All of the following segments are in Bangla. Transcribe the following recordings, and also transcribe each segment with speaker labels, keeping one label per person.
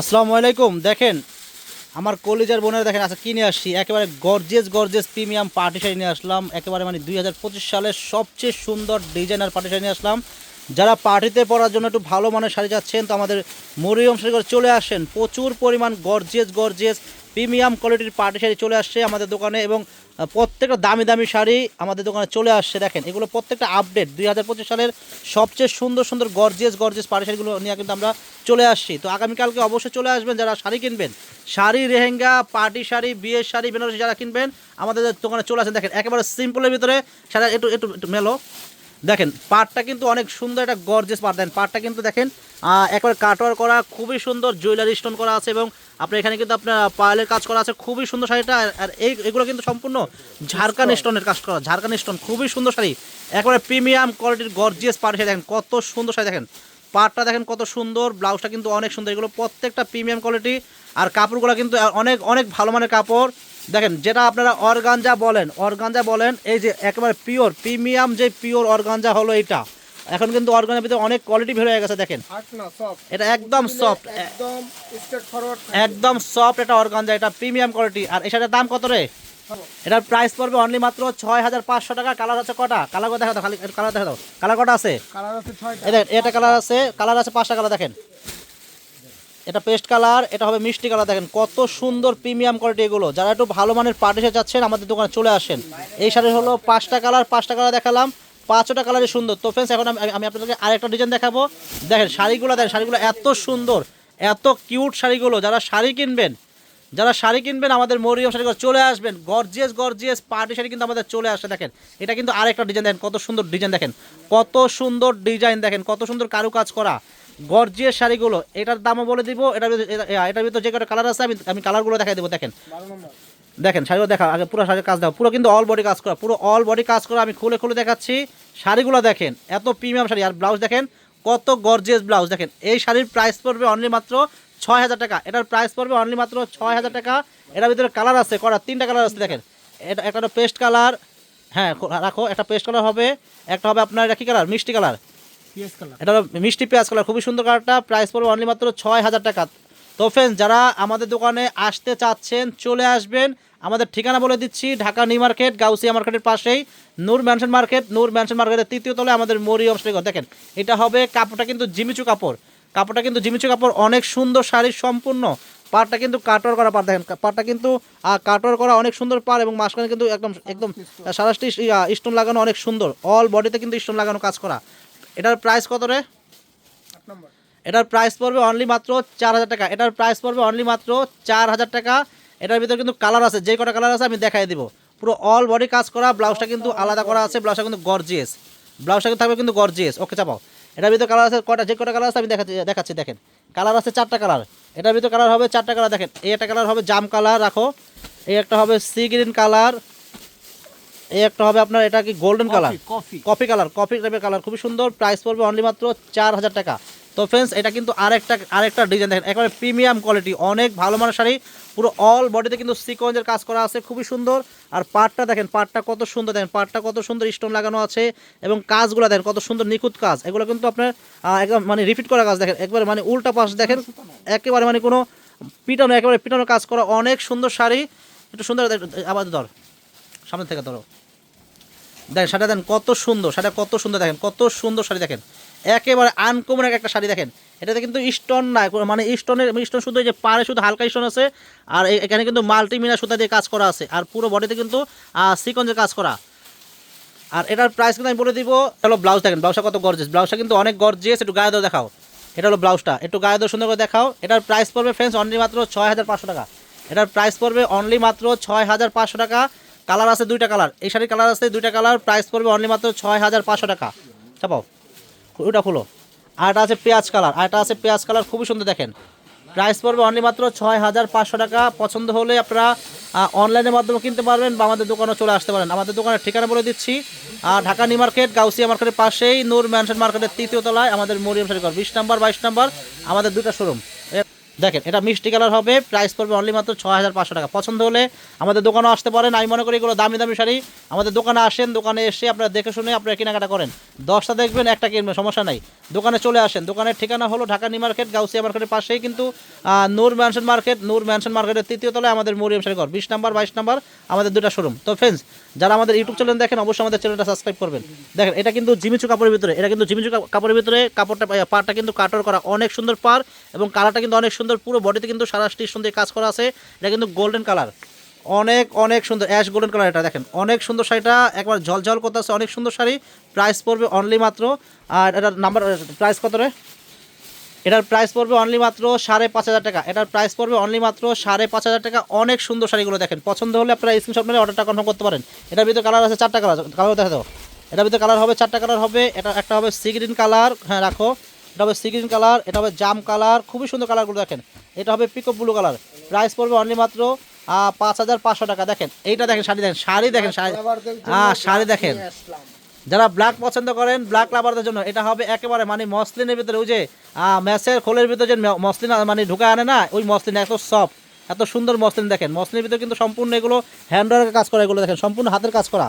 Speaker 1: আসসালামু আলাইকুম, দেখেন, আমার কলিজার বোনের দেখেন আচ্ছা কিনে আসছি? একেবারে gorgeous gorgeous premium party sari নিয়ে আসলাম। একেবারে মানে দুই হাজার পঁচিশ সালের সবচেয়ে সুন্দর ডিজাইনার পার্টি শাড়ি নিয়ে আসলাম। যারা পার্টিতে পরার জন্য একটু ভালো মানের শাড়ি যাচ্ছেন তো আমাদের মরিয়ম শাড়ি করে চলে আসেন। প্রচুর পরিমাণ গর্জেস গর্জেস প্রিমিয়াম কোয়ালিটির পার্টি শাড়ি চলে আসছে আমাদের দোকানে এবং প্রত্যেকটা দামি দামি শাড়ি আমাদের দোকানে চলে আসছে। দেখেন, এগুলো প্রত্যেকটা আপডেট দুই হাজার পঁচিশ সালের সবচেয়ে সুন্দর সুন্দর গর্জিয়াস গর্জিয়াস পার্টি শাড়িগুলো নিয়ে কিন্তু আমরা চলে আসছি। তো আগামীকালকে অবশ্যই চলে আসবেন, যারা শাড়ি কিনবেন, শাড়ি রেহেঙ্গা পার্টি শাড়ি, বিয়ের শাড়ি, বেনারসি, যারা কিনবেন, আমাদের দোকানে চলে আসেন। দেখেন, একেবারে সিম্পলের ভিতরে, শাড়ি একটু একটু একটু মেলো। দেখেন পাটটা কিন্তু অনেক সুন্দর একটা গর্জেস পাট দেন পাটটা কিন্তু দেখেন একবারে কাটওয়ার করা খুবই সুন্দর জুয়েলারি স্টোন করা আছে এবং আপনার এখানে কিন্তু আপনার পায়েলের কাজ করা আছে খুবই সুন্দর শাড়িটা। আর- আর এই এগুলো কিন্তু সম্পূর্ণ ঝাড়খান স্টোনের কাজ করা ঝাড়খান স্টোন খুবই সুন্দর শাড়ি। একবারে প্রিমিয়াম কোয়ালিটির গর্জিয়াস পাট শাড়ি দেখেন কত সুন্দর শাড়ি। দেখেন পাটটা দেখেন কত সুন্দর ব্লাউজটা কিন্তু অনেক সুন্দর। এগুলো প্রত্যেকটা প্রিমিয়াম কোয়ালিটি আর কাপড়গুলো কিন্তু অনেক অনেক ভালো মানের কাপড়। দেখেন যেটা আপনারা অর্গানজা বলেন অর্গানজা বলেন এই যে একেবারে পিওর প্রিমিয়াম যে পিওর অর্গানজা হলো এটা। এখন কিন্তু অর্গানের ভিতরে অনেক কোয়ালিটি বের হয়ে গেছে দেখেন। এটা একদম সফট
Speaker 2: একদম স্ট্রেট ফরওয়ার্ড
Speaker 1: একদম সফট এটা অর্গানজা এটা প্রিমিয়াম কোয়ালিটি আর এটার দাম কত রে? এটার প্রাইস পড়বে অনলি মাত্র ছয় হাজার পাঁচশো টাকা। কালার আছে কটা? কালার দেখা দাও খালি কালার দেখা দাও কালার কটা আছে?
Speaker 2: কালার আছে ছয়টা।
Speaker 1: এই দেখেন এটা কালার আছে কালার আছে পাঁচটা কালার দেখেন। এটা পেস্ট কালার, এটা হবে মিষ্টি কালার। দেখেন কত সুন্দর প্রিমিয়াম কোয়ালিটি এগুলো। যারা একটু ভালো মানের পার্টিসে যাচ্ছেন আমাদের দোকানে চলে আসেন। এই শাড়ি হলো পাঁচটা কালার পাঁচটা কালার দেখালাম। পাঁচটা কালারই সুন্দর। তো ফ্রেন্ডস এখন আমি আপনাদেরকে আরেকটা ডিজাইন দেখাবো। দেখেন শাড়িগুলো দেখেন শাড়িগুলো এত সুন্দর, এত কিউট শাড়িগুলো। যারা শাড়ি কিনবেন, যারা শাড়ি কিনবেন, আমাদের মরিয়ম শাড়ি চলে আসবেন। গর্জিয়াস গর্জিয়াস পার্টি শাড়ি কিন্তু আমাদের চলে আসে, দেখেন। এটা কিন্তু আরেকটা ডিজাইন দেখেন কত সুন্দর ডিজাইন দেখেন। কত সুন্দর ডিজাইন দেখেন। কত সুন্দর কারুকাজ করা। গর্জিয়াস শাড়িগুলো এটার দামও বলে দিব এটা- এটার ভিতরে যে কটা কালার আছে আমি আমি কালারগুলো দেখাই দেবো দেখেন। দেখেন শাড়িগুলো দেখা আগে পুরো শাড়ির কাজ দাও পুরো কিন্তু অল বডি কাজ করা পুরো অল বডি কাজ করা আমি খুলে খুলে দেখাচ্ছি। শাড়িগুলো দেখেন এত প্রিমিয়াম শাড়ি আর ব্লাউজ দেখেন কত গর্জিয়াস ব্লাউজ দেখেন এই শাড়ির প্রাইস পড়বে অনলি মাত্র ছয় হাজার টাকা এটার প্রাইস পড়বে অনলি মাত্র ছয় হাজার টাকা এটার ভিতরে কালার আছে করা তিনটা কালার আছে দেখেন। এটা একটা পেস্ট কালার হ্যাঁ রাখো একটা পেস্ট কালার হবে একটা হবে আপনার এটা কি কালার মিষ্টি কালার এটা হলো মিষ্টি পেঁয়াজ কালার খুবই সুন্দর কালারটা। প্রাইস পড়বে অনলি মাত্র ছয় হাজার টাকা। তো ফ্রেন্ডস যারা আমাদের দোকানে আসতে চাচ্ছেন চলে আসবেন আমাদের ঠিকানা বলে দিচ্ছি ঢাকা নিউ মার্কেট গাউসিয়া মার্কেটের পাশেই Noor Mansion market Noor Mansion মার্কেটের তৃতীয় তলায় আমাদের মরিয়ম শাড়ি ঘর। দেখেন এটা হবে কাপড়টা কিন্তু জিমিচু কাপড়। কাপড়টা কিন্তু জিমিচু কাপড় অনেক সুন্দর শাড়ির সম্পূর্ণ। পাড়টা কিন্তু কাটর করা পার দেখেন পাড়টা কিন্তু কাটর করা অনেক সুন্দর পার এবং মাঝখানে কিন্তু একদম একদম সারাষ্টি স্টোন লাগানো অনেক সুন্দর। অল বডিতে কিন্তু স্টোন লাগানো কাজ করা। এটার প্রাইস কত রে? এটার প্রাইস পড়বে অনলি মাত্র চার হাজার টাকা। এটার প্রাইস পড়বে অনলি মাত্র চার হাজার টাকা। এটার ভিতরে কিন্তু কালার আছে যে কটা কালার আছে আমি দেখাই দিব। পুরো অল বডি কাজ করা ব্লাউজটা কিন্তু আলাদা করা আছে ব্লাউজটা কিন্তু গর্জিয়াস ব্লাউজটা কিন্তু থাকবে কিন্তু গর্জিয়াস ওকে চাপাও। এটার ভিতরে কালার আছে কটা যে কটা কালার আছে আমি দেখাচ্ছি দেখাচ্ছি দেখেন। কালার আছে চারটা কালার এটার ভিতরে কালার হবে চারটা কালার দেখেন। এই একটা কালার হবে জাম কালার রাখো। এই একটা হবে সি গ্রিন কালার এই একটা হবে আপনার এটা কি golden colour
Speaker 2: coffee
Speaker 1: coffee colour coffee টাইপের কালার খুবই সুন্দর প্রাইস পড়বে অনলি মাত্র চার হাজার টাকা। তো ফ্রেন্ডস এটা কিন্তু আরেকটা আরেকটা ডিজাইন দেখেন একেবারে প্রিমিয়াম কোয়ালিটি অনেক ভালো মানের শাড়ি পুরো অল বডিতে কিন্তু সিকোয়েন্সের কাজ করা আছে খুবই সুন্দর। আর পাটটা দেখেন পাটটা কত সুন্দর দেখেন পাটটা কত সুন্দর স্টোন লাগানো আছে এবং কাজগুলো দেখেন কত সুন্দর নিখুঁত কাজ। এগুলো কিন্তু আপনার একদম মানে রিপিট করা কাজ দেখেন একবারে মানে উল্টা পাশ দেখেন একেবারে মানে কোনো পিটানো একেবারে পিটানো কাজ করা অনেক সুন্দর শাড়ি। একটু সুন্দর আবার ধর সামনে থেকে ধরো। দেখেন, শাড়িটা দেখেন, কত সুন্দর, শাড়িটা কত সুন্দর দেখেন, কত সুন্দর শাড়ি দেখেন। একেবারে আনকমন একটা শাড়ি দেখেন। এটাতে কিন্তু স্টোন কোনো মানে স্টোনের স্টোন শুধু যে পাড়ে শুধু হালকা স্টোন আছে, আর এখানে কিন্তু মাল্টিমিনা সুতা দিয়ে কাজ করা আছে, আর পুরো বডিতে কিন্তু সিকঞ্জের কাজ করা। আর এটার প্রাইস কিন্তু আমি বলে দিব হলো ব্লাউজ দেখেন ব্লাউজটা কত গর্জিয়াস ব্লাউজটা কিন্তু অনেক গর্জিয়াস একটু গায়ে দাও দেখাও। এটা হলো ব্লাউজটা একটু গায়ে দাও সুন্দর করে দেখাও। এটার প্রাইস পড়বে ফ্রেন্ডস অনলি মাত্র ছয় হাজার পাঁচশো টাকা। এটার প্রাইস পড়বে অনলি মাত্র ছয় হাজার পাঁচশো টাকা। কালার আছে দুইটা কালার। এই শাড়ির কালার আছে দুইটা কালার প্রাইস পড়বে অনলি মাত্র ছয় হাজার পাঁচশো টাকা। চাপাও, ওটা আর এটা আছে পেঁয়াজ কালার, আর এটা আছে পেঁয়াজ কালার খুবই সুন্দর দেখেন। প্রাইস পড়বে অনলি মাত্র ছয় হাজার পাঁচশো টাকা। পছন্দ হলে আপনারা অনলাইনের মাধ্যমে কিনতে পারবেন বা আমাদের দোকানে চলে আসতে পারেন। আমাদের দোকানের ঠিকানা বলে দিচ্ছি। আর ঢাকা নিউ মার্কেট, গাউসিয়া মার্কেটের পাশেই, নূর ম্যানশন মার্কেটের তৃতীয় তলায় আমাদের মরিয়ম শাড়িঘর বিশ নাম্বার, বাইশ নাম্বার, আমাদের দুটো শোরুম দেখেন, এটা মিষ্টি কালার হবে প্রাইস পড়বে অনলি মাত্র ছ হাজার পাঁচশো টাকা। পছন্দ হলে আমাদের দোকানও আসতে পারেন, আমি মনে করি এগুলো দামি দামি শাড়ি। আমাদের দোকানে আসেন, দোকানে এসে আপনারা দেখে শুনে আপনারা কেনাকাটা করেন। দশটা দেখবেন, একটা কিনবে সমস্যা নাই। দোকানে চলে আসেন। দোকানের ঠিকানা হলো ঢাকা নিউ মার্কেট, গাউসিয়া মার্কেটের পাশেই কিন্তু Noor Mansion market. Noor Mansion মার্কেটের তৃতীয় তলায় আমাদের মরিয়াম শাড়িঘর বিশ নাম্বার, বাইশ নাম্বার, আমাদের দুটা শোরুম তো ফ্রেন্ডস যারা আমাদের ইউটিউব চ্যানেল দেখেন, অবশ্যই আমাদের চ্যানেলটা সাবস্ক্রাইব করবেন। দেখেন, এটা কিন্তু জিমিচু কাপড়ের ভিতরে, এটা কিন্তু জিমিচু কাপড়ের ভিতরে কাপড়টা পাড়টা কিন্তু কাটর করা অনেক সুন্দর পার এবং কালারটা কিন্তু অনেক সুন্দর, পুরো বডিতে কিন্তু সারা স্টিচ সুন্দর কাজ করা আছে। এটা কিন্তু গোল্ডেন কালার অনেক অনেক সুন্দর অ্যাশ গোল্ডেন কালার এটা দেখেন, অনেক সুন্দর শাড়িটা, একবার ঝলঝল করতে আছে, অনেক সুন্দর শাড়ি প্রাইস পড়বে অনলি মাত্র, আর এটার নাম্বার প্রাইস কত রে? এটার প্রাইস পড়বে অনলি মাত্র সাড়ে পাঁচ হাজার টাকা, এটার প্রাইস পড়বে অনলি মাত্র সাড়ে পাঁচ হাজার টাকা, অনেক সুন্দর শাড়িগুলো দেখেন, পছন্দ হলে আপনারা স্ক্রিনশট মেরে অর্ডারটা কনফার্ম করতে পারেন। এটার ভিতরে কালার আছে চারটা কালার কালার দেখা দাও। এটার ভিতরে কালার হবে চারটা কালার হবে, এটা একটা হবে সি গ্রিন কালার হ্যাঁ রাখো। এটা হবে সি গ্রিন কালার এটা হবে জাম কালার খুবই সুন্দর কালারগুলো দেখেন। এটা হবে পিকপ ব্লু কালার প্রাইস পড়বে অনলি মাত্র পাঁচ হাজার পাঁচশো টাকা। দেখেন এইটা দেখেন শাড়ি দেখেন শাড়ি দেখেন শাড়ি হ্যাঁ শাড়ি দেখেন। যারা ব্ল্যাক পছন্দ করেন ব্ল্যাক লাভারদের জন্য এটা হবে একেবারে মানে মসলিনের ভিতরে ওই যে ম্যাচের খোলের ভিতরে যে মসলিন মানে ঢুকা আনে না ওই মসলিন এত সফট এত সুন্দর মসলিন দেখেন। মসলিনের ভিতরে কিন্তু সম্পূর্ণ এগুলো হ্যান্ডওয়ার্কের কাজ করা এগুলো দেখেন সম্পূর্ণ হাতের কাজ করা।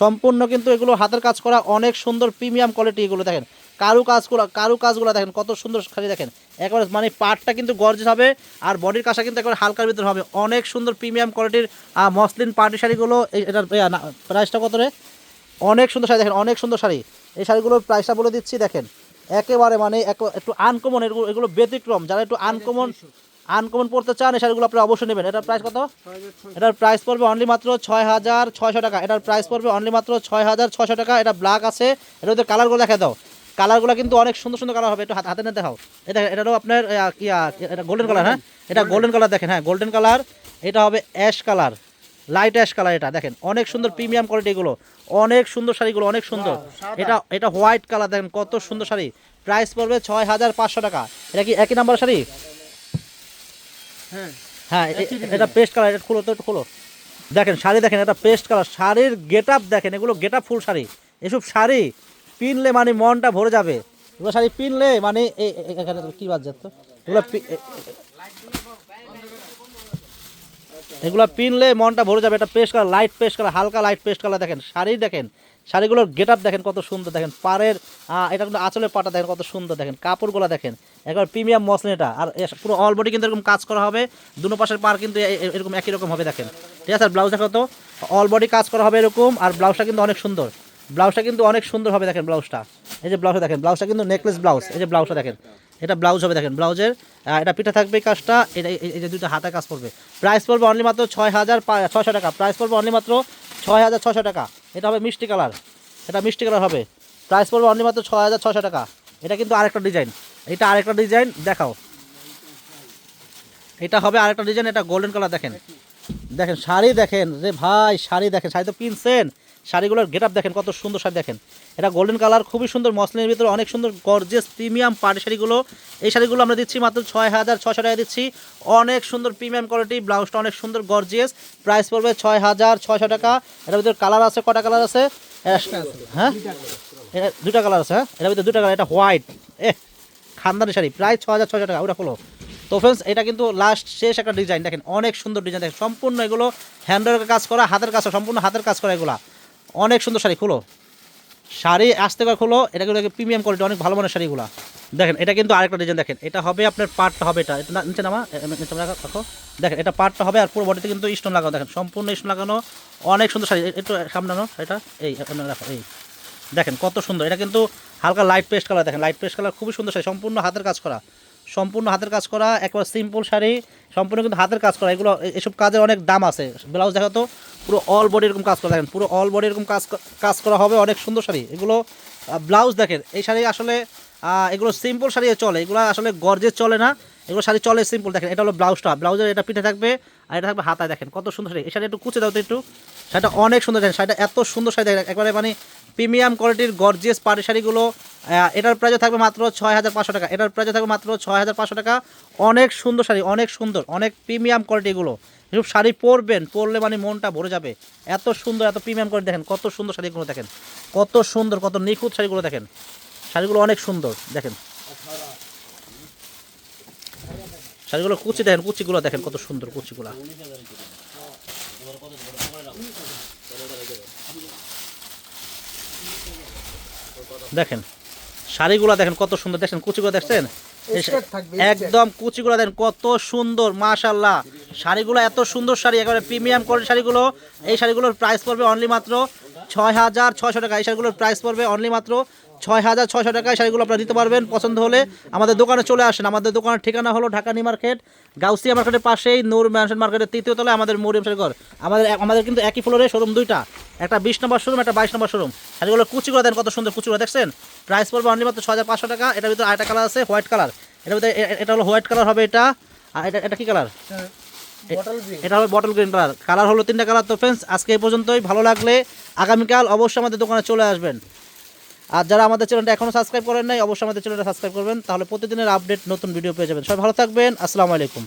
Speaker 1: সম্পূর্ণ কিন্তু এগুলো হাতের কাজ করা অনেক সুন্দর প্রিমিয়াম কোয়ালিটি এগুলো দেখেন। কারু কাজগুলো কারু কাজগুলো দেখেন কত সুন্দর খালি দেখেন। একবারে মানে পাটটা কিন্তু গর্জেস হবে আর বডির কাজটা কিন্তু একবার হালকার ভিতরে হবে। অনেক সুন্দর প্রিমিয়াম কোয়ালিটির মসলিন পার্টি শাড়িগুলো এটার প্রাইসটা কত রে? অনেক সুন্দর শাড়ি দেখেন অনেক সুন্দর শাড়ি। এই শাড়িগুলোর প্রাইসটা বলে দিচ্ছি দেখেন। একেবারে মানে এক- একটু আনকমন এগুলো এগুলো ব্যতিক্রম। যারা একটু আনকমন আনকমন পড়তে চান এই শাড়িগুলো আপনারা অবশ্যই নেবেন। এটার প্রাইস কত? এটার প্রাইস পড়বে অনলি মাত্র ছয় হাজার ছয়শো টাকা। এটার প্রাইস পড়বে অনলি মাত্র ছয় হাজার ছয়শো টাকা। এটা ব্ল্যাক আছে। এটা ওদের কালারগুলো দেখা দাও। কালারগুলো কিন্তু অনেক সুন্দর সুন্দর কালার হবে একটু হাত- হাতে নিয়ে দেখাও এটা এটারও আপনার কি এটা গোল্ডেন কালার হ্যাঁ? এটা গোল্ডেন কালার দেখেন হ্যাঁ গোল্ডেন কালার এটা হবে ash colour light ash colour এটা। দেখেন অনেক সুন্দর প্রিমিয়াম কোয়ালিটি এগুলো অনেক সুন্দর শাড়িগুলো অনেক সুন্দর। এটা এটা হোয়াইট কালার দেখেন কত সুন্দর শাড়ি। প্রাইস পড়বে ছয় হাজার পাঁচশো টাকা। এটা কি একই নাম্বার শাড়ি?
Speaker 2: হ্যাঁ।
Speaker 1: হ্যাঁ এটা পেস্ট কালার এটা খুলো তো একটু খুলো। দেখেন শাড়ি দেখেন এটা পেস্ট কালার শাড়ির গেট আপ দেখেন এগুলো গেট আপ ফুল শাড়ি। এসব শাড়ি পিনলে মানে মনটা ভরে যাবে। এগুলো শাড়ি পিনলে মানে এখানে কি বাদ যাচ্ছে এগুলো এগুলো পিনলে মনটা ভরে যাবে। এটা paste colour light paste colour হালকা লাইট পেস্ট কালার দেখেন। শাড়ি দেখেন, শাড়িগুলোর গেট আপ দেখেন কত সুন্দর দেখেন। পাড়ের এটা কিন্তু আঁচলের পাটা দেখেন কত সুন্দর দেখেন। কাপড়গুলো দেখেন, একবার প্রিমিয়াম মসলিন এটা। আর পুরো অল বডি কিন্তু এরকম কাজ করা হবে। দুনো পাশের পার কিন্তু এরকম একই রকম হবে দেখেন। ঠিক আছে, আর ব্লাউজ দেখো তো অল বডি কাজ করা হবে এরকম, আর ব্লাউজটা কিন্তু অনেক সুন্দর। ব্লাউজটা কিন্তু অনেক সুন্দর হবে দেখেন ব্লাউজটা। এই যে ব্লাউজটা দেখেন, ব্লাউজটা কিন্তু নেকলেস ব্লাউজ এই যে ব্লাউজটা দেখেন, এটা ব্লাউজ হবে দেখেন, ব্লাউজের এটা পিঠে থাকবে কাজটা, এটা, এই- যে দুটো হাতে কাজ করবে। প্রাইস পড়বে অনলি মাত্র ছয় হাজার ছয়শো টাকা প্রাইস পড়বে অনলি মাত্র ছয় হাজার ছয়শো টাকা। এটা হবে মিষ্টি কালার, এটা মিষ্টি কালার হবে। প্রাইস পড়বে অনলি মাত্র ছয় হাজার ছশো টাকা। এটা কিন্তু আরেকটা ডিজাইন এটা আরেকটা ডিজাইন দেখাও। এটা হবে আরেকটা ডিজাইন এটা গোল্ডেন কালার দেখেন। দেখেন, শাড়ি দেখেন রে ভাই, শাড়ি দেখেন, শাড়ি তো কিনছেন। শাড়িগুলোর গেট দেখেন, কত সুন্দর শাড়ি দেখেন। এটা গোল্ডেন কালার খুবই সুন্দর, মসলিনের ভিতরে অনেক সুন্দর গর্জিয়াস প্রিমিয়াম পাটি শাড়িগুলো। এই শাড়িগুলো আমরা দিচ্ছি মাত্র ছয় হাজার ছশো টাকা দিচ্ছি। অনেক সুন্দর প্রিমিয়াম কোয়ালিটি ব্লাউজটা অনেক সুন্দর গর্জিয়াস প্রাইস পড়বে ছয় হাজার ছয়শো টাকা। এটার ভিতরে কালার আছে, কটা কালার আছে? হ্যাঁ? এটা দুটা কালার আছে হ্যাঁ? এটার ভিতরে দুটা কালার এটা হোয়াইট এ, খানদানি শাড়ি, প্রায় ছ হাজার ছশো টাকা, ওটা হলো তো ফ্রেন্ডস এটা কিন্তু লাস্ট শেষ একটা ডিজাইন দেখেন, অনেক সুন্দর ডিজাইন দেখেন, সম্পূর্ণ এগুলো হ্যান্ডওয়ার্কের কাজ করা, হাতের কাজ সম্পূর্ণ হাতের কাজ করা এগুলা। অনেক সুন্দর শাড়ি, খুলো। শাড়ি আসতে করে খুলো, এটা কিন্তু প্রিমিয়াম কোয়ালিটি অনেক ভালো মানের শাড়িগুলা। দেখেন, এটা কিন্তু আরেকটা ডিজাইন দেখেন, এটা হবে আপনার পার্টটা হবে এটা এটা নিচে নামা নিচে রাখো। দেখেন, এটা পার্টটা হবে আর পুরো বডিতে কিন্তু স্টোন লাগানো, দেখেন, সম্পূর্ণ স্টোন লাগানো, অনেক সুন্দর শাড়ি একটু সামনানো এটা, এই রাখো, এই। দেখেন, কত সুন্দর, এটা কিন্তু হালকা লাইট পেস্ট কালার দেখেন লাইট পেস্ট কালার খুবই সুন্দর শাড়ি, সম্পূর্ণ হাতের কাজ করা। সম্পূর্ণ হাতের কাজ করা, একবার সিম্পল শাড়ি, সম্পূর্ণ কিন্তু হাতের কাজ করা। এগুলো এসব কাজের অনেক দাম আছে। ব্লাউজ দেখা তো পুরো অল বডি এরকম কাজ করা। দেখেন, পুরো অল বডি এরকম কাজ কাজ করা হবে, অনেক সুন্দর শাড়ি। এগুলো ব্লাউজ দেখেন, এই শাড়ি আসলে এগুলো সিম্পল শাড়ি চলে। এগুলো আসলে গর্জে চলে না। এগুলো শাড়ি চলে সিম্পল দেখেন, এটা হলো ব্লাউজটা। ব্লাউজের এটা পিঠে থাকবে আর এটা থাকবে হাতায়। দেখেন, কত সুন্দর শাড়ি। এই শাড়ি একটু কুচে দাও তো একটু। শাড়িটা অনেক সুন্দর। দেখেন, শাড়িটা এত সুন্দর শাড়ি। দেখেন, একবারে মানে প্রিমিয়াম কোয়ালিটির গর্জিয়াস পাড়ি শাড়িগুলো এটার প্রাইজও থাকবে মাত্র ছয় হাজার পাঁচশো টাকা। এটার প্রাইজও থাকবে মাত্র ছয় হাজার পাঁচশো টাকা। অনেক সুন্দর শাড়ি, অনেক সুন্দর, অনেক প্রিমিয়াম কোয়ালিটিগুলো। এসব শাড়ি পরবেন, পরলে মানে মনটা ভরে যাবে। এত সুন্দর, এত প্রিমিয়াম কোয়ালিটি দেখেন, কত সুন্দর শাড়িগুলো দেখেন। কত সুন্দর, কত নিখুঁত শাড়িগুলো দেখেন। শাড়িগুলো অনেক সুন্দর, দেখেন। শাড়িগুলো কুচি দেখেন, কুচিগুলো দেখেন, কত সুন্দর কুচিগুলো। দেখেন শাড়িগুলো দেখেন কত সুন্দর দেখছেন কুচিগুলো দেখছেন? একদম কুচিগুলো দেখেন কত সুন্দর মাশাল্লাহ শাড়িগুলো এত সুন্দর শাড়ি একেবারে প্রিমিয়াম কোয়ালিটি শাড়িগুলো। এই শাড়িগুলোর প্রাইস পড়বে অনলি মাত্র ছয় হাজার ছয়শো টাকা। এই শাড়িগুলোর প্রাইস পড়বে অনলি মাত্র ছয় হাজার ছয়শো টাকায় শাড়িগুলো আপনারা নিতে পারবেন। পছন্দ হলে আমাদের দোকানে চলে আসেন। আমাদের দোকানের ঠিকানা হলো ঢাকা নিউ মার্কেট গাউসিয়া মার্কেটের পাশেই নূর ম্যানশন মার্কেটের তৃতীয় তলায় আমাদের মরিয়াম শাড়িঘর আমাদের আমাদের কিন্তু একই ফ্লোরে শোরুম দুইটা। একটা বিশ নম্বর শোরুম একটা বাইশ নম্বর শোরুম। শাড়িগুলো কুচিগুলো দেন কত সুন্দর কুচিগুলো দেখছেন? প্রাইস পড়বে অনলি মাত্র ছ হাজার পাঁচশো টাকা। এটার ভিতরে আরেকটা কালার আছে হোয়াইট কালার এটার ভিতরে এটা হলো হোয়াইট কালার হবে এটা। আর এটা এটা কি কালার এটা হবে বটল গ্রিন কালার কালার হলো তিনটা কালার তো ফ্রেন্ডস আজকে এই পর্যন্তই। ভালো লাগলে আগামীকাল অবশ্যই আমাদের দোকানে চলে আসবেন। আর যারা আমাদের চ্যানেলটা এখনও সাবস্ক্রাইব করেন নাই, অবশ্যই আমাদের চ্যানেলটা সাবস্ক্রাইব করবেন, তাহলে প্রতিদিনের আপডেট নতুন ভিডিও পেয়ে যাবেন। সবাই ভালো থাকবেন, আসসালামু আলাইকুম।